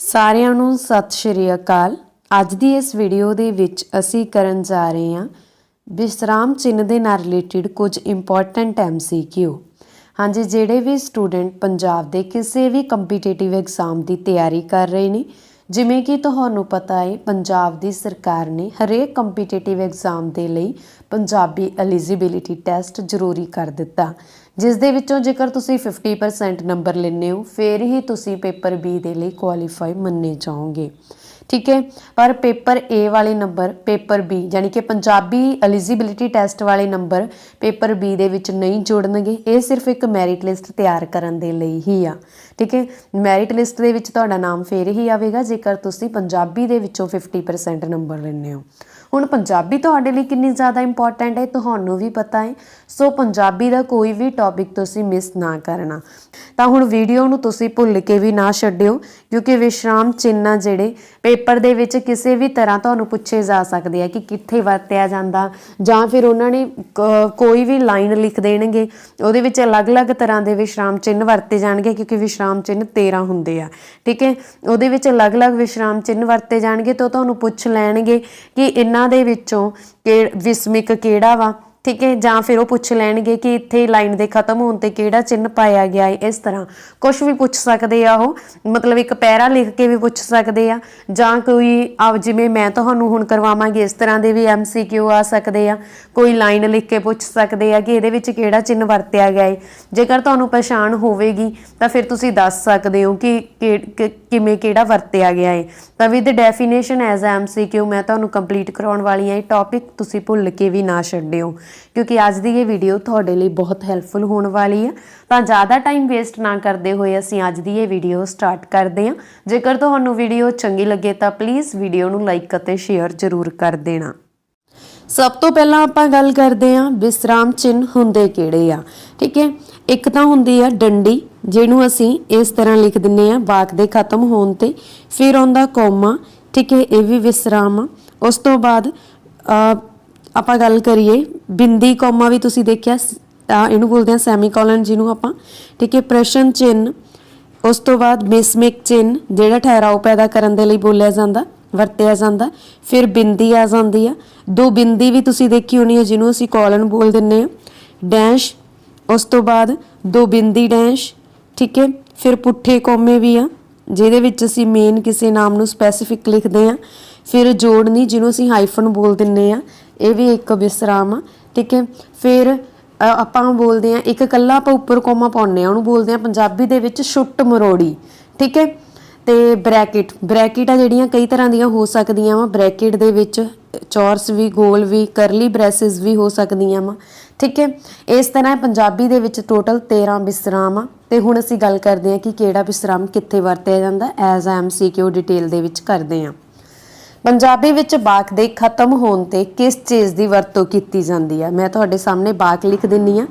ਸਾਰਿਆਂ ਨੂੰ ਸਤਿ ਸ਼੍ਰੀ ਅਕਾਲ। ਅੱਜ ਦੀ ਇਸ ਵੀਡੀਓ ਦੇ ਵਿੱਚ ਅਸੀਂ ਕਰਨ ਜਾ ਰਹੇ ਹਾਂ ਵਿਸਰਾਮ ਚਿੰਨ੍ਹ ਦੇ ਨਾਲ ਰਿਲੇਟਡ ਕੁਝ ਇੰਪੋਰਟੈਂਟ ਐਮਸੀਕਿਊ ਹਾਂਜੀ, ਜਿਹੜੇ ਵੀ ਸਟੂਡੈਂਟ ਪੰਜਾਬ ਦੇ ਕਿਸੇ ਵੀ ਕੰਪੀਟੀਟਿਵ ਐਗਜ਼ਾਮ ਦੀ ਤਿਆਰੀ ਕਰ ਰਹੇ ਨੇ, ਜਿਵੇਂ ਕਿ ਤੁਹਾਨੂੰ ਪਤਾ ਹੈ, ਪੰਜਾਬ ਦੀ ਸਰਕਾਰ ਨੇ ਹਰੇਕ ਕੰਪੀਟੀਟਿਵ ਐਗਜ਼ਾਮ ਦੇ ਲਈ ਪੰਜਾਬੀ ਐਲੀਜੀਬਿਲਿਟੀ ਟੈਸਟ ਜ਼ਰੂਰੀ ਕਰ ਦਿੱਤਾ। ਜਿਸ ਦੇ ਵਿੱਚੋਂ ਜੇਕਰ ਤੁਸੀਂ 50% ਨੰਬਰ ਲੈਂਦੇ ਹੋ, ਫਿਰ ਹੀ ਤੁਸੀਂ ਪੇਪਰ B ਦੇ ਲਈ ਕੁਆਲੀਫਾਈ ਮੰਨੇ ਜਾਓਗੇ। ਠੀਕ ਹੈ? ਪਰ ਪੇਪਰ A ਵਾਲੇ ਨੰਬਰ ਪੇਪਰ B ਯਾਨੀ ਕਿ ਪੰਜਾਬੀ ਐਲੀਜੀਬਿਲਿਟੀ ਟੈਸਟ ਵਾਲੇ ਨੰਬਰ ਪੇਪਰ B ਦੇ ਵਿੱਚ ਨਹੀਂ ਜੁੜਨਗੇ। ਇਹ ਸਿਰਫ ਇੱਕ ਮੈਰਿਟ ਲਿਸਟ ਤਿਆਰ ਕਰਨ ਦੇ ਲਈ ਹੀ ਆ। ਠੀਕ ਹੈ? ਮੈਰਿਟ ਲਿਸਟ ਦੇ ਵਿੱਚ ਤੁਹਾਡਾ ਨਾਮ ਫੇਰ ਹੀ ਆਵੇਗਾ ਜੇਕਰ ਤੁਸੀਂ ਪੰਜਾਬੀ ਦੇ ਵਿੱਚੋਂ 50% ਨੰਬਰ ਲੈਂਦੇ ਹੋ। ਹੁਣ ਪੰਜਾਬੀ ਤੁਹਾਡੇ ਲਈ ਕਿੰਨੀ ਜ਼ਿਆਦਾ ਇੰਪੋਰਟੈਂਟ ਹੈ, ਤੁਹਾਨੂੰ ਵੀ ਪਤਾ ਹੈ। ਸੋ ਪੰਜਾਬੀ ਦਾ ਕੋਈ ਵੀ ਟੌਪਿਕ ਤੁਸੀਂ ਮਿਸ ਨਾ ਕਰਨਾ। ਤਾਂ ਹੁਣ ਵੀਡੀਓ ਨੂੰ ਤੁਸੀਂ ਭੁੱਲ ਕੇ ਵੀ ਨਾ ਛੱਡਿਓ। ਕਿਉਂਕਿ ਵਿਸ਼ਰਾਮ ਚਿੰਨ੍ਹ ਜਿਹੜੇ, ਪੇਪਰ ਦੇ ਵਿੱਚ ਕਿਸੇ ਵੀ ਤਰ੍ਹਾਂ ਤੁਹਾਨੂੰ ਪੁੱਛੇ ਜਾ ਸਕਦੇ ਆ ਕਿ ਕਿੱਥੇ ਵਰਤਿਆ ਜਾਂਦਾ, ਜਾਂ ਫਿਰ ਉਹਨਾਂ ਨੇ ਕ- ਕੋਈ ਵੀ ਲਾਈਨ ਲਿਖ ਦੇਣਗੇ, ਉਹਦੇ ਵਿੱਚ ਅਲੱਗ-ਅਲੱਗ ਤਰ੍ਹਾਂ ਦੇ ਵਿਸ਼ਰਾਮ ਚਿੰਨ੍ਹ ਵਰਤੇ ਜਾਣਗੇ, ਕਿਉਂਕਿ ਵਿਸ਼ਰਾਮ ਚਿੰਨ੍ਹ 13 ਹੁੰਦੇ ਆ, ਠੀਕ ਹੈ? ਉਹਦੇ ਵਿੱਚ ਅਲੱਗ-ਅਲੱਗ ਵਿਸ਼ਰਾਮ ਚਿੰਨ੍ਹ ਵਰਤੇ ਜਾਣਗੇ ਤਾਂ ਉਹ ਤੁਹਾਨੂੰ ਪੁੱਛ ਲੈਣਗੇ ਕਿ ਇਹਨਾਂ ਦੇ ਵਿੱਚੋਂ ਕਿ, ਵਿਸਮਿਕ ਕਿਹੜਾ ਵਾ? ਠੀਕ ਹੈ, ਜਾਂ ਫਿਰ ਉਹ ਪੁੱਛ ਲੈਣਗੇ ਕਿ ਇੱਥੇ ਲਾਈਨ ਦੇ ਖਤਮ ਹੋਣ ਤੇ ਕਿਹੜਾ ਚਿੰਨ੍ਹ ਪਾਇਆ ਗਿਆ ਹੈ, ਇਸ ਤਰ੍ਹਾਂ। ਕੁਝ ਵੀ ਪੁੱਛ ਸਕਦੇ ਆ ਉਹ, ਮਤਲਬ ਇੱਕ ਪੈਰਾ ਲਿਖ ਕੇ ਵੀ ਪੁੱਛ ਸਕਦੇ ਆ, ਜਾਂ ਕੋਈ ਆ ਜਿਵੇਂ ਮੈਂ ਤੁਹਾਨੂੰ ਹੁਣ ਕਰਵਾਵਾਂਗੀ, ਇਸ ਤਰ੍ਹਾਂ ਦੇ ਵੀ ਐਮਸੀਕਿਊ ਆ ਸਕਦੇ ਆ। ਕੋਈ ਲਾਈਨ ਲਿਖ ਕੇ ਪੁੱਛ ਸਕਦੇ ਆ ਕਿ ਇਹਦੇ ਵਿੱਚ ਕਿਹੜਾ ਚਿੰਨ੍ਹ ਵਰਤਿਆ ਗਿਆ ਹੈ। ਜੇਕਰ ਤੁਹਾਨੂੰ ਪਛਾਣ ਹੋਵੇਗੀ, ਤਾਂ ਫਿਰ ਤੁਸੀਂ ਦੱਸ ਸਕਦੇ ਹੋ ਕਿ ਕਿ- ਕਿ- ਕਿਵੇਂ ਕਿਹੜਾ ਵਰਤਿਆ ਗਿਆ ਹੈ। ਤਾਂ ਵਿਦ ਡੈਫੀਨੇਸ਼ਨ ਐਜ਼ ਐਮਸੀਕਿਊ ਮੈਂ ਤੁਹਾਨੂੰ ਕੰਪਲੀਟ ਕਰਾਉਣ ਵਾਲੀ ਹਾਂ, ਇਹ ਟੌਪਿਕ ਤੁਸੀਂ ਭੁੱਲ ਕੇ ਵੀ ਨਾ ਛੱਡਿਓ। ਕਿਉਂਕਿ ਅੱਜ ਦੀ ਇਹ ਵੀਡੀਓ ਤੁਹਾਡੇ ਲਈ ਬਹੁਤ ਹੈਲਪਫੁਲ ਹੋਣ ਵਾਲੀ ਹੈ ਤਾਂ ਜ਼ਿਆਦਾ ਟਾਈਮ ਵੇਸਟ ਨਾ ਕਰਦੇ ਹੋਏ ਅਸੀਂ ਅੱਜ ਦੀ ਇਹ ਵੀਡੀਓ ਸਟਾਰਟ ਕਰਦੇ ਹਾਂ। ਜੇਕਰ ਤੁਹਾਨੂੰ ਵੀਡੀਓ ਚੰਗੀ ਲੱਗੇ ਤਾਂ ਪਲੀਜ਼ ਵੀਡੀਓ ਨੂੰ ਲਾਈਕ ਅਤੇ ਸ਼ੇਅਰ ਜ਼ਰੂਰ ਕਰ ਦੇਣਾ। ਸਭ ਤੋਂ ਪਹਿਲਾਂ ਆਪਾਂ ਗੱਲ ਕਰਦੇ ਹਾਂ ਵਿਸਰਾਮ ਚਿੰਨ੍ਹ ਹੁੰਦੇ ਕਿਹੜੇ ਆ। ਠੀਕ ਹੈ? ਇੱਕ ਤਾਂ ਹੁੰਦੀ ਆ ਡੰਡੀ, ਜਿਹਨੂੰ ਅਸੀਂ ਇਸ ਤਰ੍ਹਾਂ ਲਿਖ ਦਿੰਨੇ ਆ ਵਾਕ ਦੇ ਖਤਮ ਹੋਣ ਤੇ। ਫਿਰ ਆਉਂਦਾ ਕੋਮਾ, ਠੀਕ ਹੈ? ਇਹ ਵੀ ਵਿਸਰਾਮ ਆ। ਉਸ ਤੋਂ ਬਾਅਦ ਆਪਾਂ ਗੱਲ ਕਰੀਏ ਬਿੰਦੀ ਕੋਮਾ ਵੀ ਤੁਸੀਂ ਦੇਖਿਆ ਸ- ਇਹਨੂੰ ਬੋਲਦੇ ਆ ਸੈਮੀਕੋਲਨ ਜਿਹਨੂੰ ਆਪਾਂ। ਠੀਕ ਹੈ, ਪ੍ਰਸ਼ਨ ਚਿੰਨ੍ਹ, ਉਸ ਤੋਂ ਬਾਅਦ ਮਿਸਮਿਕ ਚਿੰਨ ਜਿਹੜਾ ਠਹਿਰਾਓ ਪੈਦਾ ਕਰਨ ਦੇ ਲਈ ਬੋਲਿਆ ਜਾਂਦਾ, ਵਰਤਿਆ ਜਾਂਦਾ। ਫਿਰ ਬਿੰਦੀ ਆ ਜਾਂਦੀ ਆ। ਦੋ ਬਿੰਦੀ ਵੀ ਤੁਸੀਂ ਦੇਖੀ ਹੋਣੀ ਹੈ, ਜਿਹਨੂੰ ਅਸੀਂ ਕੋਲਨ ਬੋਲ ਦਿੰਨੇ ਆ ਡੈਸ਼, ਉਸ ਤੋਂ ਬਾਅਦ ਦੋ ਬਿੰਦੀ ਡੈਸ਼, ਠੀਕ ਹੈ। ਫਿਰ ਪੁੱਠੇ ਕੋਮੇ ਵੀ ਆ, ਜਿਹਦੇ ਵਿੱਚ ਅਸੀਂ ਮੇਨ ਕਿਸੇ ਨਾਮ ਨੂੰ ਸਪੈਸੀਫਿਕ ਲਿਖਦੇ ਆ ਫਿਰ ਜੋੜਨੀ ਜਿਹਨੂੰ ਅਸੀਂ ਹਾਈਫਨ ਬੋਲ ਦਿੰਨੇ ਆ ਇਹ ਵੀ ਇੱਕ ਵਿਸਰਾਮ ਆ। ਠੀਕ ਹੈ? ਫਿਰ ਅ, ਆਪਾਂ ਬੋਲਦੇ ਆ ਇੱਕ ਕੱਲਾ ਆਪਾਂ ਉੱਪਰ ਕੋਮਾ ਪਾਉਂਦੇ ਆ ਉਹਨੂੰ ਬੋਲਦੇ ਆ ਪੰਜਾਬੀ ਦੇ ਵਿੱਚ ਛੁੱਟ ਮਰੋੜੀ ਠੀਕ ਹੈ? ਤੇ ਬ੍ਰੈਕਟ ਬ੍ਰੈਕਟ ਆ ਜਿਹੜੀਆਂ ਕਈ ਤਰ੍ਹਾਂ ਦੀਆਂ ਹੋ ਸਕਦੀਆਂ ਵਾ ਬ੍ਰੈਕਟ ਦੇ ਵਿੱਚ ਚੌਰਸ ਵੀ ਗੋਲ ਵੀ ਕਰਲੀ ਬ੍ਰੈਸਿਸ ਵੀ ਹੋ ਸਕਦੀਆਂ ਵਾ ਠੀਕ ਹੈ? ਇਸ ਤਰ੍ਹਾਂ ਪੰਜਾਬੀ ਦੇ ਵਿੱਚ ਟੋਟਲ 13 ਵਿਸਰਾਮ ਆ ਤੇ ਹੁਣ ਅਸੀਂ ਗੱਲ ਕਰਦੇ ਹਾਂ ਕਿ ਕਿਹੜਾ ਵਿਸਰਾਮ ਕਿੱਥੇ ਵਰਤਿਆ ਜਾਂਦਾ ਐਜ਼ ਐਮਸੀਕਿਊ ਡਿਟੇਲ ਦੇ ਵਿੱਚ ਕਰਦੇ ਹਾਂ। ਪੰਜਾਬੀ ਵਿੱਚ ਬਾਕ ਦੇ ਖਤਮ ਹੋਣ ਤੇ ਕਿਸ ਚੀਜ਼ ਦੀ ਵਰਤੋਂ ਕੀਤੀ ਜਾਂਦੀ ਹੈ ਮੈਂ ਤੁਹਾਡੇ ਸਾਹਮਣੇ ਬਾਕ ਲਿਖ ਦਿੰਨੀ ਆ।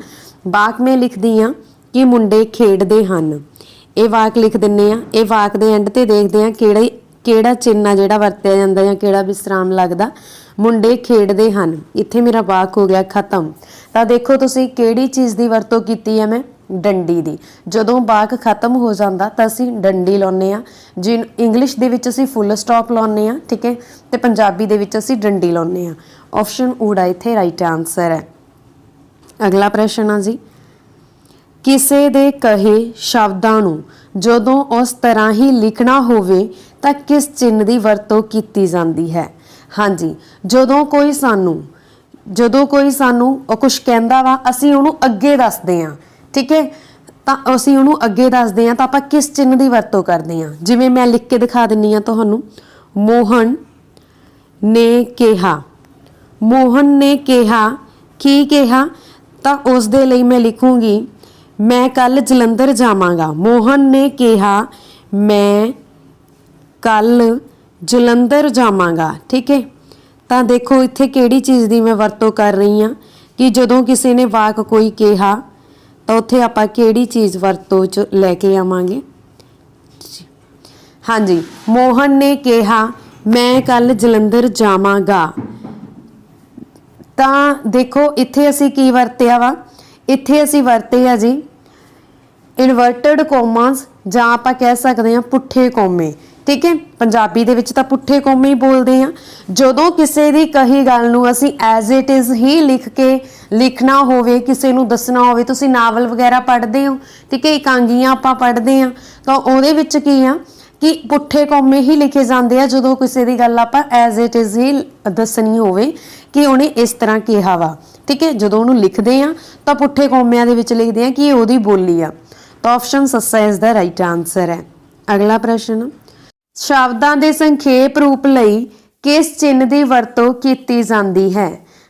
ਬਾਕ ਮੈਂ ਲਿਖਦੀ ਆ ਕਿ ਮੁੰਡੇ ਖੇਡਦੇ ਹਨ। ਇਹ ਵਾਕ ਲਿਖ ਦਿੰਨੇ ਆ। ਇਹ ਵਾਕ ਦੇ ਐਂਡ ਤੇ ਦੇਖਦੇ ਆ ਕਿਹੜਾ ਕਿਹੜਾ ਚਿੰਨ੍ਹ ਆ ਜਿਹੜਾ ਵਰਤਿਆ ਜਾਂਦਾ ਜਾਂ ਕਿਹੜਾ ਵਿਸਰਾਮ ਲੱਗਦਾ। ਮੁੰਡੇ ਖੇਡਦੇ ਹਨ। ਇੱਥੇ ਮੇਰਾ ਵਾਕ ਹੋ ਗਿਆ ਖਤਮ। ਤਾਂ ਦੇਖੋ ਤੁਸੀਂ ਕਿਹੜੀ ਚੀਜ਼ ਦੀ ਵਰਤੋਂ ਕੀਤੀ ਹੈ ਮੈਂ? ਡੰਡੀ ਦੀ। ਜਦੋਂ ਵਾਕ ਖਤਮ ਹੋ ਜਾਂਦਾ ਤਾਂ ਅਸੀਂ ਡੰਡੀ ਲਾਉਨੇ ਆ ਜਿਨ ਇੰਗਲਿਸ਼ ਦੇ ਵਿੱਚ ਅਸੀਂ ਫੁੱਲ ਸਟਾਪ ਲਾਉਨੇ ਆ ਠੀਕ ਹੈ? ਤੇ ਪੰਜਾਬੀ ਦੇ ਵਿੱਚ ਅਸੀਂ ਡੰਡੀ ਲਾਉਨੇ ਆ ਆਪਸ਼ਨ ਊੜਾ ਇੱਥੇ ਰਾਈਟ ਆਨਸਰ ਹੈ। ਅਗਲਾ ਪ੍ਰਸ਼ਨ ਆ ਜੀ। ਕਿਸੇ ਦੇ ਕਹੇ ਸ਼ਬਦਾਂ ਨੂੰ ਜਦੋਂ ਉਸ ਤਰ੍ਹਾਂ ਹੀ ਲਿਖਣਾ ਹੋਵੇ ਤਾਂ ਕਿਸ ਚਿੰਨ੍ਹ ਦੀ ਵਰਤੋਂ ਕੀਤੀ ਜਾਂਦੀ ਹੈ? ਹਾਂਜੀ, ਜਦੋਂ ਕੋਈ ਸਾਨੂੰ ਜਦੋਂ ਕੋਈ ਸਾਨੂੰ ਉਹ ਕੁਝ ਕਹਿੰਦਾ ਵਾ, ਅਸੀਂ ਉਹਨੂੰ ਅੱਗੇ ਦੱਸਦੇ ਹਾਂ। ਠੀਕ ਹੈ? ਤਾਂ ਅਸੀਂ ਉਹਨੂੰ ਅੱਗੇ ਦੱਸਦੇ ਹਾਂ ਤਾਂ ਆਪਾਂ ਕਿਸ ਚਿੰਨ੍ਹ ਦੀ ਵਰਤੋਂ ਕਰਦੇ ਹਾਂ? ਜਿਵੇਂ ਮੈਂ ਲਿਖ ਕੇ ਦਿਖਾ ਦਿੰਨੀ ਆ ਤੁਹਾਨੂੰ। ਮੋਹਨ ਨੇ ਕਿਹਾ। ਮੋਹਨ ਨੇ ਕਿਹਾ, ਕੀ ਕਿਹਾ? ਤਾਂ ਉਸ ਦੇ ਲਈ ਮੈਂ ਲਿਖੂੰਗੀ, ਮੈਂ ਕੱਲ ਜਲੰਧਰ ਜਾਵਾਂਗਾ। ਮੋਹਨ ਨੇ ਕਿਹਾ, ਮੈਂ ਕੱਲ ਜਲੰਧਰ ਜਾਵਾਂਗਾ। ਠੀਕ ਹੈ? ਤਾਂ ਦੇਖੋ ਇੱਥੇ ਕਿਹੜੀ ਚੀਜ਼ ਦੀ ਮੈਂ ਵਰਤੋਂ ਕਰ ਰਹੀ ਹਾਂ ਕਿ ਜਦੋਂ ਕਿਸੇ ਨੇ ਵਾਕ ਕੋਈ ਕਿਹਾ ਤਾਂ ਉੱਥੇ ਆਪਾਂ ਕਿਹੜੀ ਚੀਜ਼ ਵਰਤੋਂ ਚ ਲੈ ਕੇ ਆਵਾਂਗੇ? ਹਾਂਜੀ, ਮੋਹਨ ਨੇ ਕਿਹਾ, ਮੈਂ ਕੱਲ ਜਲੰਧਰ ਜਾਵਾਂਗਾ। ਤਾਂ ਦੇਖੋ, ਇੱਥੇ ਅਸੀਂ ਕੀ ਵਰਤਿਆ ਵਾ? ਇੱਥੇ ਅਸੀਂ ਵਰਤੇ ਆ ਜੀ ਇਨਵਰਟਡ ਕੋਮਾਸ, ਜਾਂ ਆਪਾਂ ਕਹਿ ਸਕਦੇ ਹਾਂ ਪੁੱਠੇ ਕੋਮੇ। ਠੀਕ ਹੈ? ਪੰਜਾਬੀ ਦੇ ਵਿੱਚ ਤਾਂ ਪੁੱਠੇ ਕੋਮੇ ਹੀ ਬੋਲਦੇ ਆ। ਜਦੋਂ ਕਿਸੇ ਦੀ ਕਹੀ ਗੱਲ ਨੂੰ ਅਸੀਂ ਐਜ਼ ਇਟ ਇਜ਼ ਹੀ ਲਿਖ ਕੇ ਲਿਖਣਾ ਹੋਵੇ, ਕਿਸੇ ਨੂੰ ਦੱਸਣਾ ਹੋਵੇ, ਤੁਸੀਂ ਨਾਵਲ ਵਗੈਰਾ ਪੜ੍ਹਦੇ ਹੋ, ਠੀਕ ਹੈ? ਇਕਾਂਗੀਆਂ ਆਪਾਂ ਪੜ੍ਹਦੇ ਆ। ਤਾਂ ਉਹਦੇ ਵਿੱਚ ਕੀ ਆ? ਕਿ ਪੁੱਠੇ ਕੋਮੇ ਹੀ ਲਿਖੇ ਜਾਂਦੇ ਆ, ਜਦੋਂ ਕਿਸੇ ਦੀ ਗੱਲ ਆਪਾਂ ਐਜ਼ ਇਟ ਇਜ਼ ਹੀ ਦੱਸਣੀ ਹੋਵੇ ਕਿ ਉਹਨੇ ਇਸ ਤਰ੍ਹਾਂ ਕਿਹਾ ਵਾ। ਠੀਕ ਹੈ? ਜਦੋਂ ਉਹਨੂੰ ਲਿਖਦੇ ਆ, ਤਾਂ ਪੁੱਠੇ ਕੋਮਿਆਂ ਦੇ ਵਿੱਚ ਲਿਖਦੇ ਆ ਕਿ ਇਹ ਉਹਦੀ ਬੋਲੀ ਆ। ਤਾਂ ਆਪਸ਼ਨ ਸੱਸਾ ਇਸ ਦਾ ਰਾਈਟ ਆਨਸਰ ਹੈ। ਅਗਲਾ ਪ੍ਰਸ਼ਨ। ਸ਼ਬਦਾਂ ਦੇ ਸੰਖੇਪ ਰੂਪ ਲਈ ਕਿਸ ਚਿੰਨ੍ਹ ਦੀ ਵਰਤੋਂ ਕੀਤੀ ਜਾਂਦੀ ਹੈ?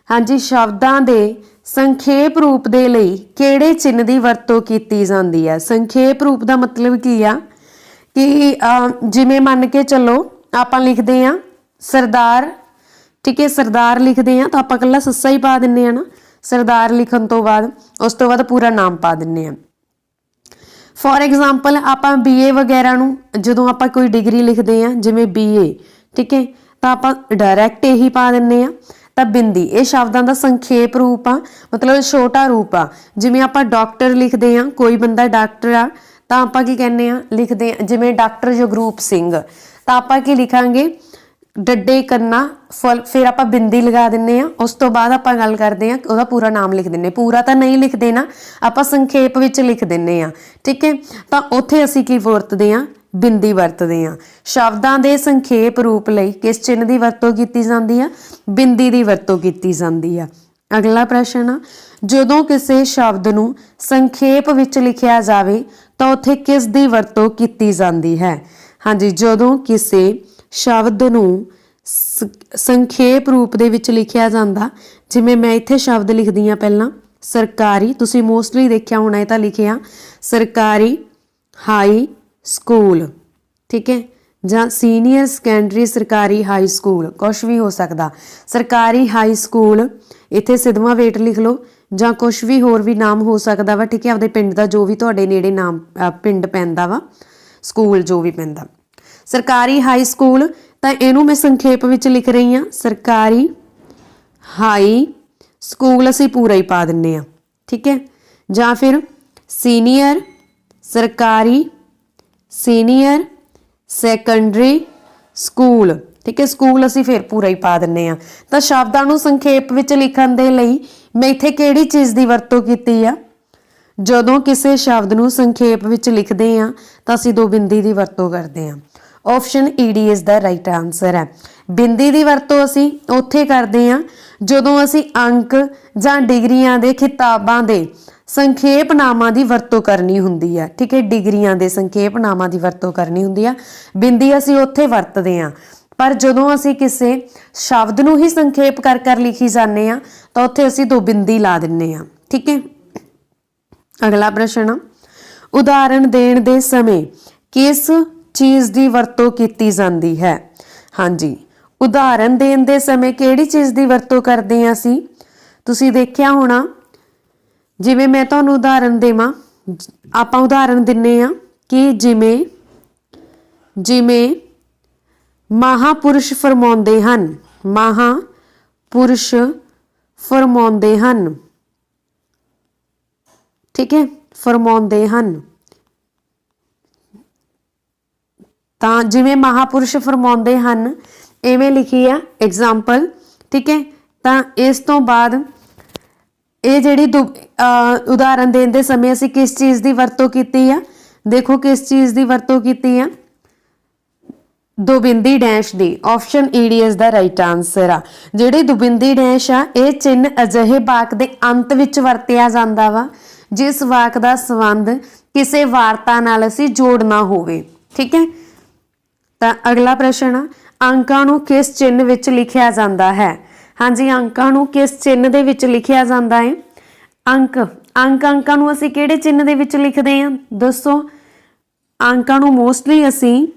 ਹਾਂਜੀ, ਸ਼ਬਦਾਂ ਦੇ ਸੰਖੇਪ ਰੂਪ ਦੇ ਲਈ ਕਿਹੜੇ ਚਿੰਨ੍ਹ ਦੀ ਵਰਤੋਂ ਕੀਤੀ ਜਾਂਦੀ ਹੈ? ਸੰਖੇਪ ਰੂਪ ਦਾ ਮਤਲਬ ਕੀ ਆ? ਕਿ ਜਿਵੇਂ ਮੰਨ ਕੇ ਚੱਲੋ, ਆਪਾਂ ਲਿਖਦੇ ਆ ਸਰਦਾਰ, ਠੀਕ ਹੈ, ਸਰਦਾਰ ਲਿਖਦੇ ਆ ਤਾਂ ਆਪਾਂ ਕੱਲਾ ਸੱਸਾ ਹੀ ਪਾ ਦਿੰਨੇ ਆ ਨਾ। ਸਰਦਾਰ ਲਿਖਣ ਤੋਂ ਬਾਅਦ, ਉਸ ਤੋਂ ਬਾਅਦ ਪੂਰਾ ਨਾਮ ਪਾ ਦਿੰਨੇ ਆ ਫੋਰ ਐਗਜ਼ਾਮਪਲ ਆਪਾਂ ਬੀਏ ਵਗੈਰਾ ਨੂੰ ਜਦੋਂ ਆਪਾਂ ਕੋਈ ਡਿਗਰੀ ਲਿਖਦੇ ਆ ਜਿਵੇਂ ਬੀਏ ਠੀਕ ਹੈ, ਤਾਂ ਆਪਾਂ ਡਾਇਰੈਕਟ ਇਹੀ ਪਾ ਦਿੰਨੇ ਆ ਤਾਂ ਬਿੰਦੀ, ਇਹ ਸ਼ਬਦਾਂ ਦਾ ਸੰਖੇਪ ਰੂਪ ਆ, ਮਤਲਬ ਛੋਟਾ ਰੂਪ ਆ। ਜਿਵੇਂ ਆਪਾਂ ਡਾਕਟਰ ਲਿਖਦੇ ਆ ਕੋਈ ਬੰਦਾ ਡਾਕਟਰ ਆ, ਤਾਂ ਆਪਾਂ ਕੀ ਕਹਿੰਦੇ ਆ ਲਿਖਦੇ ਜਿਵੇਂ ਡਾਕਟਰ ਜਗਰੂਪ ਸਿੰਘ। ਤਾਂ ਆਪਾਂ ਕੀ ਲਿਖਾਂਗੇ? ਡੱਡੇ ਕੰਨਾ, ਫਲ, ਫਿਰ ਆਪਾਂ ਬਿੰਦੀ ਲਗਾ ਦਿੰਨੇ ਆ। ਉਸ ਤੋਂ ਬਾਅਦ ਆਪਾਂ ਗੱਲ ਕਰਦੇ ਆ ਉਹਦਾ ਪੂਰਾ ਨਾਮ ਲਿਖ ਦਿੰਨੇ ਪੂਰਾ ਤਾਂ ਨਹੀਂ ਲਿਖਦੇ ਨਾ, ਆਪਾਂ ਸੰਖੇਪ ਵਿੱਚ ਲਿਖ ਦਿੰਨੇ ਆ। ਠੀਕ ਹੈ? ਤਾਂ ਉੱਥੇ ਅਸੀਂ ਕੀ ਵਰਤਦੇ ਆ? ਬਿੰਦੀ ਵਰਤਦੇ ਆ। ਸ਼ਬਦਾਂ ਦੇ ਸੰਖੇਪ ਰੂਪ ਲਈ ਕਿਸ ਚਿੰਨ੍ਹ ਦੀ ਵਰਤੋਂ ਕੀਤੀ ਜਾਂਦੀ ਆ? ਬਿੰਦੀ ਦੀ ਵਰਤੋਂ ਕੀਤੀ ਜਾਂਦੀ ਆ। ਅਗਲਾ ਪ੍ਰਸ਼ਨ ਆ, ਜਦੋਂ ਕਿਸੇ ਸ਼ਬਦ ਨੂੰ ਸੰਖੇਪ ਵਿੱਚ ਲਿਖਿਆ ਜਾਵੇ, ਤਾਂ ਉੱਥੇ ਕਿਸ ਦੀ ਵਰਤੋਂ ਕੀਤੀ ਜਾਂਦੀ ਹੈ? ਹਾਂਜੀ, ਜਦੋਂ ਕਿਸੇ ਸ਼ਬਦ ਨੂੰ ਸੰਖੇਪ ਰੂਪ ਦੇ ਵਿੱਚ ਲਿਖਿਆ ਜਾਂਦਾ। ਜਿਵੇਂ ਮੈਂ ਇੱਥੇ ਸ਼ਬਦ ਲਿਖਦੀ ਆ ਪਹਿਲਾਂ, ਸਰਕਾਰੀ, ਤੁਸੀਂ ਮੋਸਟਲੀ ਦੇਖਿਆ ਹੋਣਾ, ਇਹ ਤਾਂ ਲਿਖਿਆ, ਸਰਕਾਰੀ ਹਾਈ ਸਕੂਲ ਠੀਕ ਹੈ? ਜਾਂ ਸੀਨੀਅਰ ਸੈਕੰਡਰੀ ਸਰਕਾਰੀ ਹਾਈ ਸਕੂਲ ਕੁਝ ਵੀ ਹੋ ਸਕਦਾ। ਸਰਕਾਰੀ ਹਾਈ ਸਕੂਲ ਇੱਥੇ ਸਿਦਮਾ ਵੇਟ ਲਿਖ ਲਓ, ਜਾਂ ਕੁਝ ਵੀ ਹੋਰ ਵੀ ਨਾਮ ਹੋ ਸਕਦਾ ਵਾ, ਠੀਕ ਹੈ? ਆਪਦੇ ਪਿੰਡ ਦਾ ਜੋ ਵੀ ਤੁਹਾਡੇ ਨੇੜੇ ਨਾਮ ਪਿੰਡ ਪੈਂਦਾ ਵਾ ਸਕੂਲ ਜੋ ਵੀ ਪੈਂਦਾ। ਸਰਕਾਰੀ ਹਾਈ ਸਕੂਲ ਤਾਂ ਇਹਨੂੰ ਮੈਂ ਸੰਖੇਪ ਵਿੱਚ ਲਿਖ ਰਹੀ ਹਾਂ, ਸਰਕਾਰੀ ਹਾਈ ਸਕੂਲ ਅਸੀਂ ਪੂਰਾ ਹੀ ਪਾ ਦਿੰਨੇ ਆ ਠੀਕ ਹੈ? ਜਾਂ ਫਿਰ ਸੀਨੀਅਰ ਸਰਕਾਰੀ ਸੀਨੀਅਰ ਸੈਕੰਡਰੀ ਸਕੂਲ ਠੀਕ ਹੈ? ਸਕੂਲ ਅਸੀਂ ਫਿਰ ਪੂਰਾ ਹੀ ਪਾ ਦਿੰਨੇ ਆ ਤਾਂ ਸ਼ਬਦਾਂ ਨੂੰ ਸੰਖੇਪ ਵਿੱਚ ਲਿਖਣ ਦੇ ਲਈ ਮੈਂ ਇੱਥੇ ਕਿਹੜੀ ਚੀਜ਼ ਦੀ ਵਰਤੋਂ ਕੀਤੀ ਆ? ਜਦੋਂ ਕਿਸੇ ਸ਼ਬਦ ਨੂੰ ਸੰਖੇਪ ਵਿੱਚ ਲਿਖਦੇ ਆ ਤਾਂ ਅਸੀਂ ਦੋ ਬਿੰਦੀ ਦੀ ਵਰਤੋਂ ਕਰਦੇ ਆ option ED is the right answer ਹੈ। ਬਿੰਦੀ ਦੀ ਵਰਤੋਂ ਅਸੀਂ ਉੱਥੇ ਕਰਦੇ ਹਾਂ ਜਦੋਂ ਅਸੀਂ ਅੰਕ ਜਾਂ ਡਿਗਰੀਆਂ ਦੇ ਖਿਤਾਬਾਂ ਦੇ ਸੰਖੇਪ ਨਾਮਾਂ ਦੀ ਵਰਤੋਂ ਕਰਨੀ ਹੁੰਦੀ ਆ ਠੀਕ ਹੈ ਡਿਗਰੀਆਂ ਦੇ ਸੰਖੇਪ ਨਾਮਾਂ ਦੀ ਵਰਤੋਂ ਕਰਨੀ ਹੁੰਦੀ ਆ ਬਿੰਦੀ ਅਸੀਂ ਉੱਥੇ ਵਰਤਦੇ ਆ ਪਰ ਜਦੋਂ ਅਸੀਂ ਕਿਸੇ ਸ਼ਬਦ ਨੂੰ ਹੀ ਸੰਖੇਪ ਕਰ ਕਰ ਲਿਖੀ ਜਾਂਦੇ ਆ ਤਾਂ ਉੱਥੇ ਅਸੀਂ ਦੋ ਬਿੰਦੀ ਲਾ ਦਿੰਨੇ ਆ ਠੀਕ ਹੈ। ਅਗਲਾ ਪ੍ਰਸ਼ਨ ਆ, ਉਦਾਹਰਣ ਦੇਣ ਦੇ ਸਮੇਂ ਕਿਸ ਚੀਜ਼ ਦੀ ਵਰਤੋਂ ਕੀਤੀ ਜਾਂਦੀ ਹੈ। ਹਾਂਜੀ, ਉਦਾਹਰਨ ਦੇਣ ਦੇ ਸਮੇਂ ਕਿਹੜੀ ਚੀਜ਼ ਦੀ ਵਰਤੋਂ ਕਰਦੇ ਹਾਂ ਅਸੀਂ? ਤੁਸੀਂ ਦੇਖਿਆ ਹੋਣਾ, ਜਿਵੇਂ ਮੈਂ ਤੁਹਾਨੂੰ ਉਦਾਹਰਨ ਦੇਵਾਂ, ਆਪਾਂ ਉਦਾਹਰਨ ਦਿੰਨੇ ਆ ਕਿ ਜਿਵੇਂ ਜਿਵੇਂ ਮਹਾਪੁਰਸ਼ ਫਰਮਾਉਂਦੇ ਹਨ, ਮਹਾਪੁਰਸ਼ ਫਰਮਾਉਂਦੇ ਹਨ। ਠੀਕ ਹੈ, ਫਰਮਾਉਂਦੇ ਹਨ। ਤਾਂ ਜਿਵੇਂ ਮਹਾਪੁਰਸ਼ ਫਰਮਾਉਂਦੇ ਹਨ ਐਵੇਂ ਲਿਖੀ ਆ ਐਗਜ਼ਾਮਪਲ ਠੀਕ ਹੈ? ਤਾਂ ਇਸ ਤੋਂ ਬਾਅਦ ਇਹ ਜਿਹੜੀ ਉਦਾਹਰਨ ਦੇਣ ਦੇ ਸਮੇਂ ਅਸੀਂ ਕਿਸ ਚੀਜ਼ ਦੀ ਵਰਤੋਂ ਕੀਤੀ ਆ? ਦੇਖੋ ਕਿਸ ਚੀਜ਼ ਦੀ ਵਰਤੋਂ ਕੀਤੀ ਆ? ਦੁਬਿੰਦੀ ਡੈਸ਼ ਦੀ ਆਪਸ਼ਨ ਈਡੀਐਸ ਦਾ ਰਾਈਟ ਆਨਸਰ ਆ। ਜਿਹੜੀ ਦੁਬਿੰਦੀ ਡੈਸ਼ ਆ, ਇਹ ਚਿੰਨ ਅਜਿਹੇ ਵਾਕ ਦੇ ਅੰਤ ਵਿੱਚ ਵਰਤਿਆ ਜਾਂਦਾ ਵਾ, ਜਿਸ ਵਾਕ ਦਾ ਸੰਬੰਧ ਕਿਸੇ ਵਾਰਤਾ ਨਾਲ ਅਸੀਂ ਜੋੜਨਾ ਹੋਵੇ, ਠੀਕ ਹੈ? ਤਾਂ ਅਗਲਾ ਪ੍ਰਸ਼ਨ ਆ ਅੰਕਾਂ ਨੂੰ ਕਿਸ ਚਿੰਨ੍ਹ ਵਿੱਚ ਲਿਖਿਆ ਜਾਂਦਾ ਹੈ? ਹਾਂਜੀ, ਅੰਕਾਂ ਨੂੰ ਕਿਸ ਚਿੰਨ੍ਹ ਦੇ ਵਿੱਚ ਲਿਖਿਆ ਜਾਂਦਾ ਹੈ? ਅੰਕ ਅੰਕ ਅੰਕਾਂ ਨੂੰ ਅਸੀਂ ਕਿਹੜੇ ਚਿੰਨ੍ਹ ਦੇ ਵਿੱਚ ਲਿਖਦੇ ਹਾਂ? ਦੱਸੋ। ਅੰਕਾਂ ਨੂੰ ਮੋਸਟਲੀ ਅਸੀਂ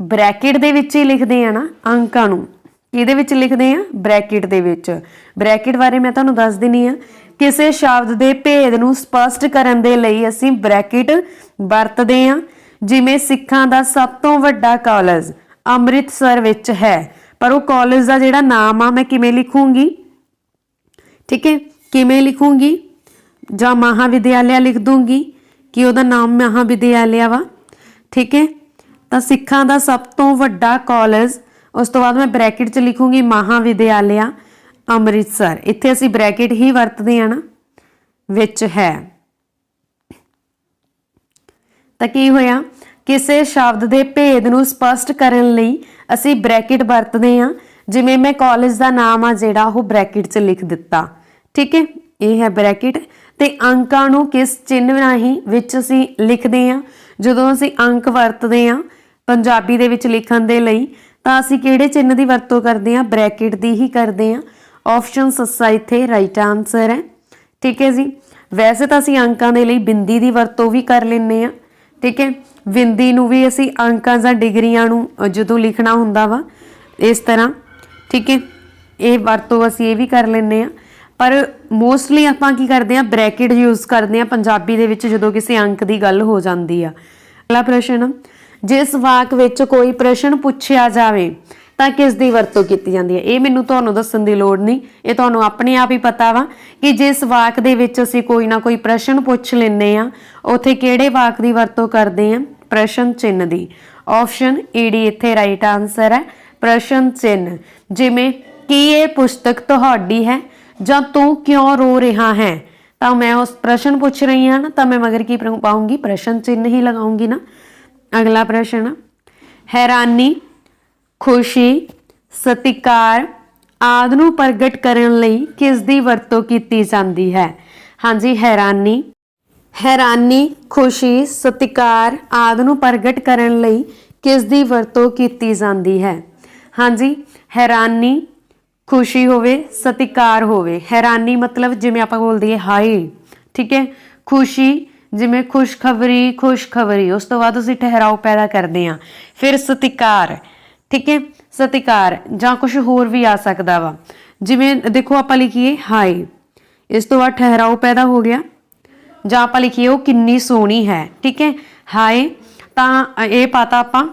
ਬ੍ਰੈਕਟ ਦੇ ਵਿੱਚ ਹੀ ਲਿਖਦੇ ਆ ਨਾ, ਅੰਕਾਂ ਨੂੰ। ਕਿਹਦੇ ਵਿੱਚ ਲਿਖਦੇ ਆ ਬ੍ਰੈਕਟ ਦੇ ਵਿੱਚ। ਬ੍ਰੈਕਟ ਬਾਰੇ ਮੈਂ ਤੁਹਾਨੂੰ ਦੱਸ ਦਿੰਨੀ ਆ ਕਿਸੇ ਸ਼ਬਦ ਦੇ ਭੇਦ ਨੂੰ ਸਪਸ਼ਟ ਕਰਨ ਦੇ ਲਈ ਅਸੀਂ ਬ੍ਰੈਕਟ ਵਰਤਦੇ ਆ ਜਿਵੇਂ ਸਿੱਖਾਂ ਦਾ ਸਭ ਤੋਂ ਵੱਡਾ ਕਾਲਜ ਅੰਮ੍ਰਿਤਸਰ ਵਿੱਚ ਹੈ। ਪਰ ਉਹ ਕਾਲਜ ਦਾ ਜਿਹੜਾ ਨਾਮ ਆ, ਮੈਂ ਕਿਵੇਂ ਲਿਖੂੰਗੀ? ਠੀਕ ਹੈ, ਕਿਵੇਂ ਲਿਖੂੰਗੀ? ਜਾਂ ਮਹਾਵਿਦਿਆਲਿਆ ਲਿਖ ਦੂੰਗੀ ਕਿ ਉਹਦਾ ਨਾਮ ਮਹਾਵਿਦਿਆਲਿਆ ਵਾ? ਠੀਕ ਹੈ, ਤਾਂ ਸਿੱਖਾਂ ਦਾ ਸਭ ਤੋਂ ਵੱਡਾ ਕਾਲਜ, ਉਸ ਤੋਂ ਬਾਅਦ ਮੈਂ ਬ੍ਰੈਕਟ 'ਚ ਲਿਖੂੰਗੀ ਮਹਾਵਿਦਿਆਲਿਆ ਅੰਮ੍ਰਿਤਸਰ। ਇੱਥੇ ਅਸੀਂ ਬ੍ਰੈਕਟ ਹੀ ਵਰਤਦੇ ਆ ਨਾ, ਵਿੱਚ ਹੈ। ਤਾਂ ਕੀ ਹੋਇਆ? ਕਿਸੇ ਸ਼ਬਦ ਦੇ ਭੇਦ ਨੂੰ ਸਪਸ਼ਟ ਕਰਨ ਲਈ ਅਸੀਂ ਬ੍ਰੈਕਟ ਵਰਤਦੇ ਹਾਂ। ਜਿਵੇਂ ਮੈਂ ਕਾਲਜ ਦਾ ਨਾਮ ਆ ਜਿਹੜਾ, ਉਹ ਬ੍ਰੈਕਟ 'ਚ ਲਿਖ ਦਿੱਤਾ। ਠੀਕ ਹੈ? ਇਹ ਹੈ ਬ੍ਰੈਕਟ। ਤੇ ਅੰਕਾਂ ਨੂੰ ਕਿਸ ਚਿੰਨ੍ਹ ਰਾਹੀਂ ਵਿੱਚ ਅਸੀਂ ਲਿਖਦੇ ਹਾਂ? ਜਦੋਂ ਅਸੀਂ ਅੰਕ ਵਰਤਦੇ ਹਾਂ ਪੰਜਾਬੀ ਦੇ ਵਿੱਚ ਲਿਖਣ ਦੇ ਲਈ, ਤਾਂ ਅਸੀਂ ਕਿਹੜੇ ਚਿੰਨ੍ਹ ਦੀ ਵਰਤੋਂ ਕਰਦੇ ਹਾਂ? ਬ੍ਰੈਕਟ ਦੀ ਹੀ ਕਰਦੇ ਹਾਂ। ਆਪਸ਼ਨ ਸੱਸਾ ਇੱਥੇ ਰਾਈਟ ਆਨਸਰ ਹੈ। ਠੀਕ ਹੈ ਜੀ? ਵੈਸੇ ਤਾਂ ਅਸੀਂ ਅੰਕਾਂ ਦੇ ਲਈ ਬਿੰਦੀ ਦੀ ਵਰਤੋਂ ਵੀ ਕਰ ਲੈਂਦੇ ਆ ਠੀਕ ਹੈ? ਬਿੰਦੀ ਨੂੰ ਵੀ ਅਸੀਂ ਅੰਕਾਂ ਜਾਂ ਡਿਗਰੀਆਂ ਨੂੰ ਜਦੋਂ ਲਿਖਣਾ ਹੁੰਦਾ ਵਾ, ਇਸ ਤਰ੍ਹਾਂ, ਠੀਕ ਹੈ? ਇਹ ਵਰਤੋਂ ਅਸੀਂ ਇਹ ਵੀ ਕਰ ਲੈਂਦੇ ਆ ਪਰ ਮੋਸਟਲੀ ਆਪਾਂ ਕੀ ਕਰਦੇ ਆ ਬ੍ਰੈਕਟ ਯੂਜ਼ ਕਰਦੇ ਆ ਪੰਜਾਬੀ ਦੇ ਵਿੱਚ ਜਦੋਂ ਕਿਸੇ ਅੰਕ ਦੀ ਗੱਲ ਹੋ ਜਾਂਦੀ ਆ। ਅਗਲਾ ਪ੍ਰਸ਼ਨ, ਜਿਸ ਵਾਕ ਵਿੱਚ ਕੋਈ ਪ੍ਰਸ਼ਨ ਪੁੱਛਿਆ ਜਾਵੇ ਤਾਂ ਕਿਸ ਦੀ ਵਰਤੋਂ ਕੀਤੀ ਜਾਂਦੀ ਹੈ। ਇਹ ਮੈਨੂੰ ਤੁਹਾਨੂੰ ਦੱਸਣ ਦੀ ਲੋੜ ਨਹੀਂ। ਇਹ ਤੁਹਾਨੂੰ ਆਪਣੇ ਆਪ ਹੀ ਪਤਾ ਵਾ ਕਿ ਜਿਸ ਵਾਕ ਦੇ ਵਿੱਚ ਅਸੀਂ ਕੋਈ ਨਾ ਕੋਈ ਪ੍ਰਸ਼ਨ ਪੁੱਛ ਲੈਂਦੇ ਆ ਉਥੇ ਕਿਹੜੇ ਵਾਕ ਦੀ ਵਰਤੋਂ ਕਰਦੇ ਆ ਪ੍ਰਸ਼ਨ ਚਿੰਨ੍ਹ ਦੀ। ਆਪਸ਼ਨ ਈਡੀ ਇੱਥੇ ਰਾਈਟ ਆਨਸਰ ਹੈ। ਪ੍ਰਸ਼ਨ ਚਿੰਨ੍ਹ ਜਿਵੇਂ, ਕੀ ਇਹ ਪੁਸਤਕ ਤੁਹਾਡੀ ਹੈ ਜਾਂ ਤੂੰ ਕਿਉਂ ਰੋ ਰਿਹਾ ਹੈ? ਤਾਂ ਮੈਂ ਉਸ ਪ੍ਰਸ਼ਨ ਪੁੱਛ ਰਹੀ ਹਾਂ ਨਾ, ਤਾਂ ਮੈਂ ਮਗਰ ਕੀ ਪ੍ਰ- ਪਾਉਂਗੀ ਪ੍ਰਸ਼ਨ ਚਿੰਨ੍ਹ ਹੀ ਲਗਾਉਂਗੀ ਨਾ। ਅਗਲਾ ਪ੍ਰਸ਼ਨ, ਹੈਰਾਨੀ ਖੁਸ਼ੀ, ਸਤਿਕਾਰ ਆਦਿ ਨੂੰ ਪ੍ਰਗਟ ਕਰਨ ਲਈ ਕਿਸ ਦੀ ਵਰਤੋਂ ਕੀਤੀ ਜਾਂਦੀ ਹੈ? ਹਾਂਜੀ, ਹੈਰਾਨੀ। ਹੈਰਾਨੀ, ਖੁਸ਼ੀ, ਸਤਿਕਾਰ ਆਦਿ ਨੂੰ ਪ੍ਰਗਟ ਕਰਨ ਲਈ ਕਿਸ ਦੀ ਵਰਤੋਂ ਕੀਤੀ ਜਾਂਦੀ ਹੈ? ਹਾਂਜੀ, ਹੈਰਾਨੀ, ਖੁਸ਼ੀ ਹੋਵੇ, ਸਤਿਕਾਰ ਹੋਵੇ। ਹੈਰਾਨੀ ਮਤਲਬ ਜਿਵੇਂ ਆਪਾਂ ਬੋਲਦੇ ਹਾਂ ਹਾਏ ਠੀਕ ਹੈ? ਖੁਸ਼ੀ ਜਿਵੇਂ ਖੁਸ਼ਖਬਰੀ ਖੁਸ਼ਖਬਰੀ, ਉਸ ਤੋਂ ਬਾਅਦ ਅਸੀਂ ਠਹਿਰਾਓ ਪੈਦਾ ਕਰਦੇ ਹਾਂ। ਫਿਰ ਸਤਿਕਾਰ ਠੀਕ ਹੈ? ਸਤਿਕਾਰ ਜਾਂ ਕੁਝ ਹੋਰ ਵੀ ਆ ਸਕਦਾ ਵਾ। ਜਿਵੇਂ ਦੇਖੋ ਆਪਾਂ ਲਿਖੀਏ, ਹਾਏ, ਇਸ ਤੋਂ ਬਾਅਦ ਠਹਿਰਾਓ ਪੈਦਾ ਹੋ ਗਿਆ। ਜਾਂ ਆਪਾਂ ਲਿਖੀਏ, ਉਹ ਕਿੰਨੀ ਸੋਹਣੀ ਹੈ, ਠੀਕ ਹੈ? ਹਾਏ, ਤਾਂ ਇਹ ਪਾਤਾ ਆਪਾਂ।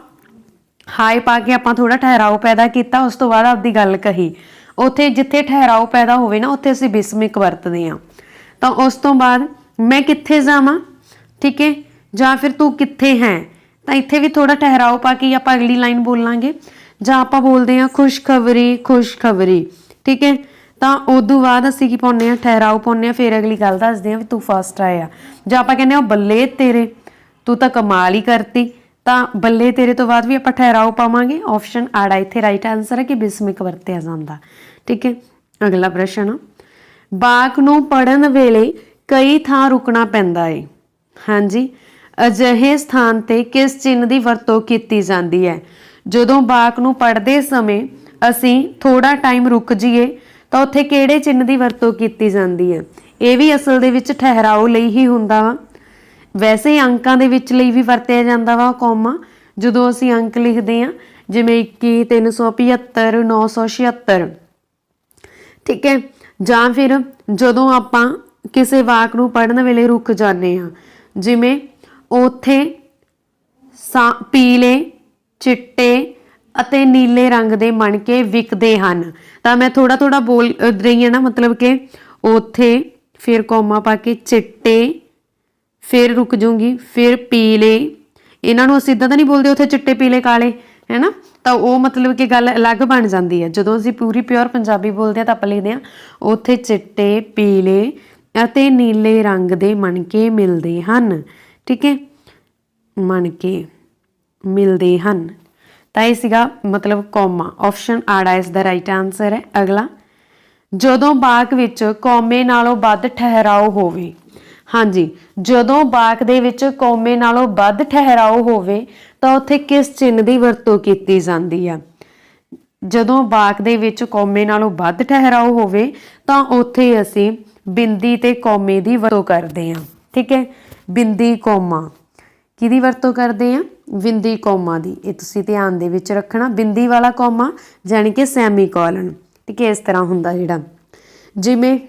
ਹਾਏ ਪਾ ਕੇ ਆਪਾਂ ਥੋੜਾ ਠਹਿਰਾਓ ਪੈਦਾ ਕੀਤਾ, ਉਸ ਤੋਂ ਬਾਅਦ ਆਪਦੀ ਗੱਲ ਕਹੀ। ਉਥੇ ਜਿੱਥੇ ਠਹਿਰਾਓ ਪੈਦਾ ਹੋਵੇ ਨਾ, ਉੱਥੇ ਅਸੀਂ ਬਿਸਮਿਕ ਵਰਤਦੇ ਹਾਂ। ਤਾਂ ਉਸ ਤੋਂ ਬਾਅਦ ਮੈਂ ਕਿੱਥੇ ਜਾਵਾਂ? ਠੀਕ ਹੈ? ਜਾਂ ਫਿਰ ਤੂੰ ਕਿੱਥੇ ਹੈ? ਤਾਂ ਇੱਥੇ ਵੀ ਥੋੜਾ ਠਹਿਰਾਓ ਪਾ ਕੇ ਆਪਾਂ ਅਗਲੀ ਲਾਈਨ ਬੋਲਾਂਗੇ। ਜਾਂ ਆਪਾਂ ਬੋਲਦੇ ਹਾਂ, ਖੁਸ਼ਖਬਰੀ ਖੁਸ਼ਖਬਰੀ। ਠੀਕ ਹੈ? ਤਾਂ ਉਦੋਂ ਬਾਅਦ ਅਸੀਂ ਕੀ ਪਾਉਂਦੇ ਆ ਠਹਿਰਾਓ ਪਾਉਂਦੇ ਆ ਫਿਰ ਅਗਲੀ ਗੱਲ ਦੱਸਦੇ ਆ ਵੀ ਤੂੰ ਫਸਟ ਆਇਆ। ਜਾਂ ਆਪਾਂ ਕਹਿੰਦੇ ਆ ਬੱਲੇ ਤੇਰੇ, ਤੂੰ ਤਾਂ ਕਮਾਲ ਹੀ ਕਰਤੀ। ਤਾਂ ਬੱਲੇ ਤੇਰੇ ਤੋਂ ਬਾਅਦ ਵੀ ਆਪਾਂ ਠਹਿਰਾਓ ਪਾਵਾਂਗੇ। ਆਪਸ਼ਨ ਆੜਾ, ਇੱਥੇ ਰਾਈਟ ਆਨਸਰ ਹੈ ਕਿ ਬਿਸਮਿਕ ਵਰਤਿਆ ਜਾਂਦਾ। ਠੀਕ ਹੈ? ਅਗਲਾ ਪ੍ਰਸ਼ਨ ਬਾਕ ਨੂੰ ਪੜਨ ਵੇਲੇ ਕਈ ਥਾਂ ਰੁਕਣਾ ਪੈਂਦਾ ਏ। ਹਾਂਜੀ? ਅਜਿਹੇ ਸਥਾਨ ਤੇ ਕਿਸ ਚਿੰਨ੍ਹ ਦੀ ਵਰਤੋਂ ਕੀਤੀ ਜਾਂਦੀ ਹੈ? ਜਦੋਂ ਵਾਕ ਨੂੰ ਪੜ੍ਹਦੇ ਸਮੇਂ ਅਸੀਂ ਥੋੜਾ ਟਾਈਮ ਰੁਕ ਜਾਈਏ, ਤਾਂ ਉੱਥੇ ਕਿਹੜੇ ਚਿੰਨ੍ਹ ਦੀ ਵਰਤੋਂ ਕੀਤੀ ਜਾਂਦੀ ਹੈ? ਇਹ ਵੀ ਅਸਲ ਦੇ ਵਿੱਚ ਠਹਿਰਾਓ ਲਈ ਹੀ ਹੁੰਦਾ ਵਾ। ਵੈਸੇ ਹੀ ਅੰਕਾਂ ਦੇ ਵਿੱਚ ਲਈ ਵੀ ਵਰਤਿਆ ਜਾਂਦਾ ਵਾ ਕੌਮਾ। ਜਦੋਂ ਅਸੀਂ ਅੰਕ ਲਿਖਦੇ ਆ ਜਿਵੇਂ 21 375 976 ਠੀਕ ਹੈ? ਜਾਂ ਫਿਰ ਜਦੋਂ ਆਪਾਂ ਕਿਸੇ ਵਾਕ ਨੂੰ ਪੜਨ ਵੇਲੇ ਰੁਕ ਜਾਂਦੇ ਆ ਜਿਵੇਂ ਉਥੇ ਪੀਲੇ, ਚਿੱਟੇ ਅਤੇ ਨੀਲੇ ਰੰਗ ਦੇ ਮਣਕੇ ਵਿਕਦੇ ਹਨ। ਤਾਂ ਮੈਂ ਥੋੜਾ ਥੋੜਾ ਬੋਲ ਰਹੀ ਹਾਂ ਨਾ, ਮਤਲਬ ਕਿ ਉਥੇ ਫਿਰ ਕੋਮਾ ਪਾ ਕੇ ਚਿੱਟੇ, ਫਿਰ ਰੁਕ ਜੂੰਗੀ, ਫਿਰ ਪੀਲੇ। ਇਹਨਾਂ ਨੂੰ ਅਸੀਂ ਇਦਾਂ ਤਾਂ ਨਹੀਂ ਬੋਲਦੇ ਉੱਥੇ ਚਿੱਟੇ, ਪੀਲੇ, ਕਾਲੇ, ਹੈਨਾ? ਤਾਂ ਉਹ ਮਤਲਬ ਕਿ ਗੱਲ ਅਲੱਗ ਬਣ ਜਾਂਦੀ ਹੈ। ਜਦੋਂ ਅਸੀਂ ਪੂਰੀ ਪਿਓਰ ਪੰਜਾਬੀ ਬੋਲਦੇ ਆ ਤਾਂ ਆਪਾਂ ਲਿਖਦੇ ਆ ਉੱਥੇ ਚਿੱਟੇ, ਪੀਲੇ ਅਤੇ ਨੀਲੇ ਰੰਗ ਦੇ ਮਣਕੇ ਮਿਲਦੇ ਹਨ। ਠੀਕ ਹੈ? ਮਣਕੇ ਮਿਲਦੇ ਹਨ। ਤਾਂ ਇਹ ਸੀਗਾ ਮਤਲਬ ਕੋਮਾ ਆਪਸ਼ਨ ਆੜਾ ਇਸ ਦਾ ਰਾਈਟ ਆਨਸਰ ਹੈ। ਅਗਲਾ, ਜਦੋਂ ਬਾਕ ਵਿੱਚ ਕੌਮੇ ਨਾਲੋਂ ਵੱਧ ਠਹਿਰਾਓ ਹੋਵੇ। ਹਾਂਜੀ, ਜਦੋਂ ਬਾਕ ਦੇ ਵਿੱਚ ਕੌਮੇ ਨਾਲੋਂ ਵੱਧ ਠਹਿਰਾਓ ਹੋਵੇ, ਤਾਂ ਉੱਥੇ ਕਿਸ ਚਿੰਨ੍ਹ ਦੀ ਵਰਤੋਂ ਕੀਤੀ ਜਾਂਦੀ ਆ? ਜਦੋਂ ਬਾਕ ਦੇ ਵਿੱਚ ਕੌਮੇ ਨਾਲੋਂ ਵੱਧ ਠਹਿਰਾਓ ਹੋਵੇ, ਤਾਂ ਉੱਥੇ ਅਸੀਂ ਬਿੰਦੀ ਤੇ ਕੌਮੇ ਦੀ ਵਰਤੋਂ ਕਰਦੇ ਹਾਂ। ਠੀਕ ਹੈ? ਬਿੰਦੀ ਕੌਮਾ। ਕਿਹਦੀ ਵਰਤੋਂ ਕਰਦੇ ਆ? ਬਿੰਦੀ ਕੌਮਾ ਦੀ। ਇਹ ਤੁਸੀਂ ਧਿਆਨ ਦੇ ਵਿੱਚ ਰੱਖਣਾ। ਬਿੰਦੀ ਵਾਲਾ ਕੌਮਾ ਜਾਨੀ ਕਿ ਸੈਮੀਕੋਲਨ। ਠੀਕ ਹੈ, ਇਸ ਤਰ੍ਹਾਂ ਹੁੰਦਾ ਜਿਹੜਾ। ਜਿਵੇਂ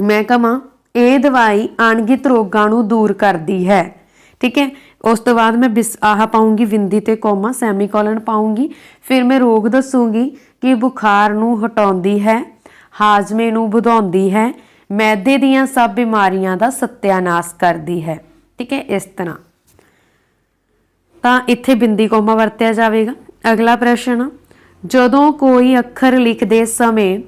ਮੈਂ ਕਹਾਂ, ਇਹ ਦਵਾਈ ਅਣਗਿਤ ਰੋਗਾਂ ਨੂੰ ਦੂਰ ਕਰਦੀ ਹੈ। ਠੀਕ ਹੈ, ਉਸ ਤੋਂ ਬਾਅਦ ਮੈਂ ਬਿਸ, ਆਹ ਪਾਉਂਗੀ ਬਿੰਦੀ ਤੇ ਕੌਮਾ, ਸੈਮੀਕੋਲਨ ਪਾਉਂਗੀ। ਫਿਰ ਮੈਂ ਰੋਗ ਦੱਸੂਗੀ ਕਿ ਬੁਖਾਰ ਨੂੰ ਹਟਾਉਂਦੀ ਹੈ, ਹਾਜ਼ਮੇ ਨੂੰ ਵਧਾਉਂਦੀ ਹੈ ਮੈਦੇ ਦੀਆਂ ਸਭ ਬਿਮਾਰੀਆਂ ਦਾ ਸਤਿਆਨਾਸ਼ ਕਰਦੀ ਹੈ। ਠੀਕ ਹੈ, ਇਸ ਤਰ੍ਹਾਂ। ਤਾਂ ਇੱਥੇ ਬਿੰਦੀ ਕੋਮਾ ਵਰਤਿਆ ਜਾਵੇਗਾ। ਅਗਲਾ ਪ੍ਰਸ਼ਨ, ਜਦੋਂ ਕੋਈ ਅੱਖਰ ਲਿਖਦੇ ਸਮੇਂ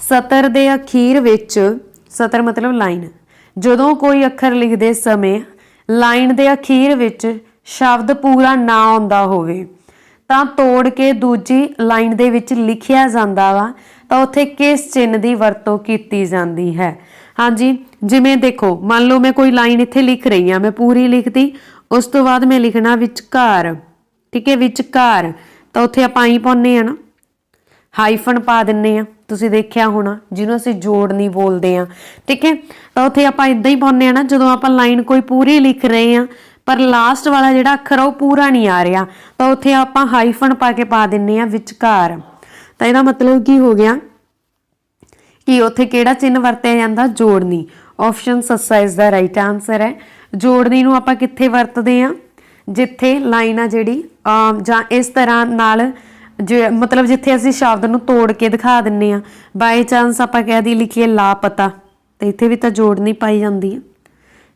ਸਤਰ ਦੇ ਅਖੀਰ ਵਿੱਚ, ਸਤਰ ਮਤਲਬ ਲਾਈਨ, ਜਦੋਂ ਕੋਈ ਅੱਖਰ ਲਿਖਦੇ ਸਮੇਂ ਲਾਈਨ ਦੇ ਅਖੀਰ ਵਿੱਚ ਸ਼ਬਦ ਪੂਰਾ ਨਾ ਆਉਂਦਾ ਹੋਵੇ, ਤਾਂ ਤੋੜ ਕੇ ਦੂਜੀ ਲਾਈਨ ਦੇ ਵਿੱਚ ਲਿਖਿਆ ਜਾਂਦਾ ਵਾ। ਤਾਂ ਉੱਥੇ ਕਿਸ ਚਿੰਨ੍ਹ ਦੀ ਵਰਤੋਂ ਕੀਤੀ ਜਾਂਦੀ ਹੈ। ਹਾਂਜੀ, ਜਿਵੇਂ ਦੇਖੋ, ਮੰਨ ਲਓ ਮੈਂ ਕੋਈ ਲਾਈਨ ਇੱਥੇ ਲਿਖ ਰਹੀ ਹਾਂ, ਮੈਂ ਪੂਰੀ ਲਿਖਤੀ, ਉਸ ਤੋਂ ਬਾਅਦ ਮੈਂ ਲਿਖਣਾ ਵਿਚਕਾਰ, ਠੀਕ ਹੈ, ਵਿਚਕਾਰ। ਤਾਂ ਉੱਥੇ ਆਪਾਂ ਹੀ ਪਾਉਂਦੇ ਆ ਨਾ, ਹਾਈਫਨ ਪਾ ਦਿੰਨੇ ਆ ਤੁਸੀਂ ਦੇਖਿਆ ਹੋਣਾ, ਜਿਹਨੂੰ ਅਸੀਂ ਜੋੜ ਨਹੀਂ ਬੋਲਦੇ ਆ ਠੀਕ ਹੈ, ਤਾਂ ਉੱਥੇ ਆਪਾਂ ਇਦਾਂ ਹੀ ਪਾਉਂਦੇ ਆ ਨਾ, ਜਦੋਂ ਆਪਾਂ ਲਾਈਨ ਕੋਈ ਪੂਰੀ ਲਿਖ ਰਹੇ ਆ ਪਰ ਲਾਸਟ ਵਾਲਾ ਜਿਹੜਾ ਅੱਖਰ ਆ, ਉਹ ਪੂਰਾ ਨਹੀਂ ਆ ਰਿਹਾ। ਤਾਂ ਉੱਥੇ ਆਪਾਂ ਹਾਈਫਨ ਪਾ ਕੇ ਪਾ ਦਿੰਨੇ ਆ ਵਿਚਕਾਰ। ਤਾਂ ਇਹਦਾ ਮਤਲਬ ਕੀ ਹੋ ਗਿਆ? ਕਿ ਉੱਥੇ ਕਿਹੜਾ ਚਿੰਨ ਵਰਤਿਆ ਜਾਂਦਾ? ਜੋੜਨੀ। ਆਪਸ਼ਨ ਸੱਸਾ, ਇਸ ਦਾ ਰਾਈਟ ਆਨਸਰ ਹੈ। ਜੋੜਨੀ ਨੂੰ ਆਪਾਂ ਕਿੱਥੇ ਵਰਤਦੇ ਆ ਜਿੱਥੇ ਲਾਈਨ ਆ ਜਿਹੜੀ ਜਾਂ ਇਸ ਤਰ੍ਹਾਂ ਨਾਲ ਜੇ, ਮਤਲਬ ਜਿੱਥੇ ਅਸੀਂ ਸ਼ਬਦ ਨੂੰ ਤੋੜ ਕੇ ਦਿਖਾ ਦਿੰਨੇ ਆ ਬਾਈ ਚਾਂਸ ਆਪਾਂ ਕਹਿ ਦੀ ਲਿਖੀਏ ਲਾਪਤਾ। ਤੇ ਇੱਥੇ ਵੀ ਤਾਂ ਜੋੜਨੀ ਪਾਈ ਜਾਂਦੀ ਹੈ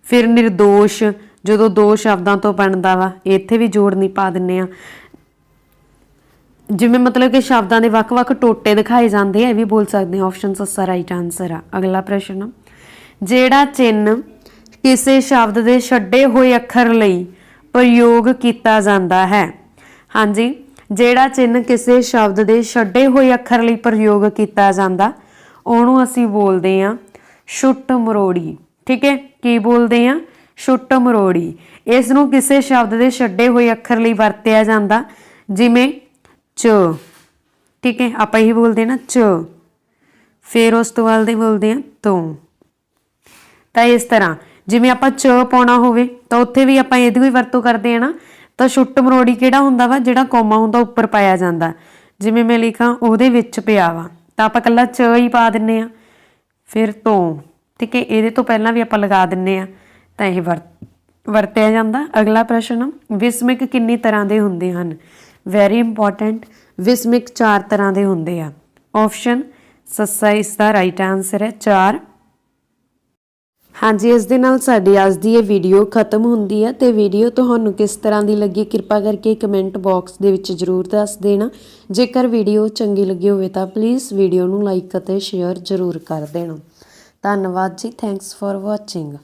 ਫਿਰ નિર્ਦੋਸ਼ ਜਦੋਂ ਦੋ ਸ਼ਬਦਾਂ ਤੋਂ ਬਣਦਾ ਵਾ, ਇੱਥੇ ਵੀ ਜੋੜਨੀ ਪਾ ਦਿੰਨੇ ਆ ਜਿਵੇਂ ਮਤਲਬ ਕਿ ਸ਼ਬਦਾਂ ਦੇ ਵੱਖ-ਵੱਖ ਟੋਟੇ ਦਿਖਾਏ ਜਾਂਦੇ ਆ, ਇਹ ਵੀ ਬੋਲ ਸਕਦੇ ਹਾਂ। ਆਪਸ਼ਨ ਸੱਸਾ ਰਾਈਟ ਆਨਸਰ ਆ। ਅਗਲਾ ਪ੍ਰਸ਼ਨ ਜਿਹੜਾ ਚਿੰਨ ਕਿਸੇ ਸ਼ਬਦ ਦੇ ਛੱਡੇ ਹੋਏ ਅੱਖਰ ਲਈ ਪ੍ਰਯੋਗ ਕੀਤਾ ਜਾਂਦਾ ਹੈ। ਹਾਂਜੀ, ਜਿਹੜਾ ਚਿੰਨ ਕਿਸੇ ਸ਼ਬਦ ਦੇ ਛੱਡੇ ਹੋਏ ਅੱਖਰ ਲਈ ਪ੍ਰਯੋਗ ਕੀਤਾ ਜਾਂਦਾ, ਉਹਨੂੰ ਅਸੀਂ ਬੋਲਦੇ ਆ ਛੁੱਟ ਮਰੋੜੀ। ਠੀਕ ਹੈ? ਕੀ ਬੋਲਦੇ ਆ ਛੁੱਟ ਮਰੋੜੀ। ਇਸ ਨੂੰ ਕਿਸੇ ਸ਼ਬਦ ਦੇ ਛੱਡੇ ਹੋਏ ਅੱਖਰ ਲਈ ਵਰਤਿਆ ਜਾਂਦਾ, ਜਿਵੇਂ ਚ। ਠੀਕ ਹੈ, ਆਪਾਂ ਇਹੀ ਬੋਲਦੇ ਨਾ ਚ। ਫਿਰ ਉਸ ਤੋਂ ਬਾਅਦ ਦੇ ਬੋਲਦੇ ਆ ਤੂੰ। ਤਾਂ ਇਸ ਤਰ੍ਹਾਂ, ਜਿਵੇਂ ਆਪਾਂ ਚ ਪਾਉਣਾ ਹੋਵੇ, ਤਾਂ ਉੱਥੇ ਵੀ ਆਪਾਂ ਇਹਦੀ ਹੀ ਵਰਤੋਂ ਕਰਦੇ ਆ ਨਾ, ਤਾਂ ਛੁੱਟ ਮਰੋੜੀ ਕਿਹੜਾ ਹੁੰਦਾ ਵਾ, ਜਿਹੜਾ ਕੋਮਾ ਹੁੰਦਾ ਉੱਪਰ ਪਾਇਆ ਜਾਂਦਾ। ਜਿਵੇਂ ਮੈਂ ਲਿਖਾਂ, ਉਹਦੇ ਵਿੱਚ ਪਿਆ ਵਾ। ਤਾਂ ਆਪਾਂ ਕੱਲਾ ਚ ਹੀ ਪਾ ਦਿੰਨੇ ਆ ਫਿਰ ਤੋਂ। ਠੀਕ ਹੈ, ਇਹਦੇ ਤੋਂ ਪਹਿਲਾਂ ਵੀ ਆਪਾਂ ਲਗਾ ਦਿੰਨੇ ਆ ਤਾਂ ਇਹ ਵਰਤ ਵਰਤਿਆ ਜਾਂਦਾ। ਅਗਲਾ ਪ੍ਰਸ਼ਨ ਵਿਸਮਿਕ ਕਿੰਨੀ ਤਰ੍ਹਾਂ ਦੇ ਹੁੰਦੇ ਹਨ? ਵੈਰੀ ਇੰਪੋਰਟੈਂਟ ਵਿਸਮਿਕ ਚਾਰ ਤਰ੍ਹਾਂ ਦੇ ਹੁੰਦੇ ਆ। ਆਪਸ਼ਨ ਸੱਸਾ ਇਸ ਦਾ ਰਾਈਟ ਆਨਸਰ ਹੈ 4 ਹਾਂਜੀ, ਇਸ ਦੇ ਨਾਲ ਸਾਡੀ ਅੱਜ ਦੀ ਇਹ ਵੀਡੀਓ ਖਤਮ ਹੁੰਦੀ ਹੈ ਤੇ ਵੀਡੀਓ ਤੁਹਾਨੂੰ ਕਿਸ ਤਰ੍ਹਾਂ ਦੀ ਲੱਗੀ ਕਿਰਪਾ ਕਰਕੇ ਕਮੈਂਟ ਬਾਕਸ ਦੇ ਵਿੱਚ ਜਰੂਰ ਦੱਸ ਦੇਣਾ। ਜੇਕਰ ਵੀਡੀਓ ਚੰਗੀ ਲੱਗੀ ਹੋਵੇ ਤਾਂ ਪਲੀਜ਼ ਵੀਡੀਓ ਨੂੰ ਲਾਈਕ ਅਤੇ ਸ਼ੇਅਰ ਜਰੂਰ ਕਰ ਦੇਣਾ। ਧੰਨਵਾਦ ਜੀ ਥੈਂਕਸ ਫॉर ਵਾਚਿੰਗ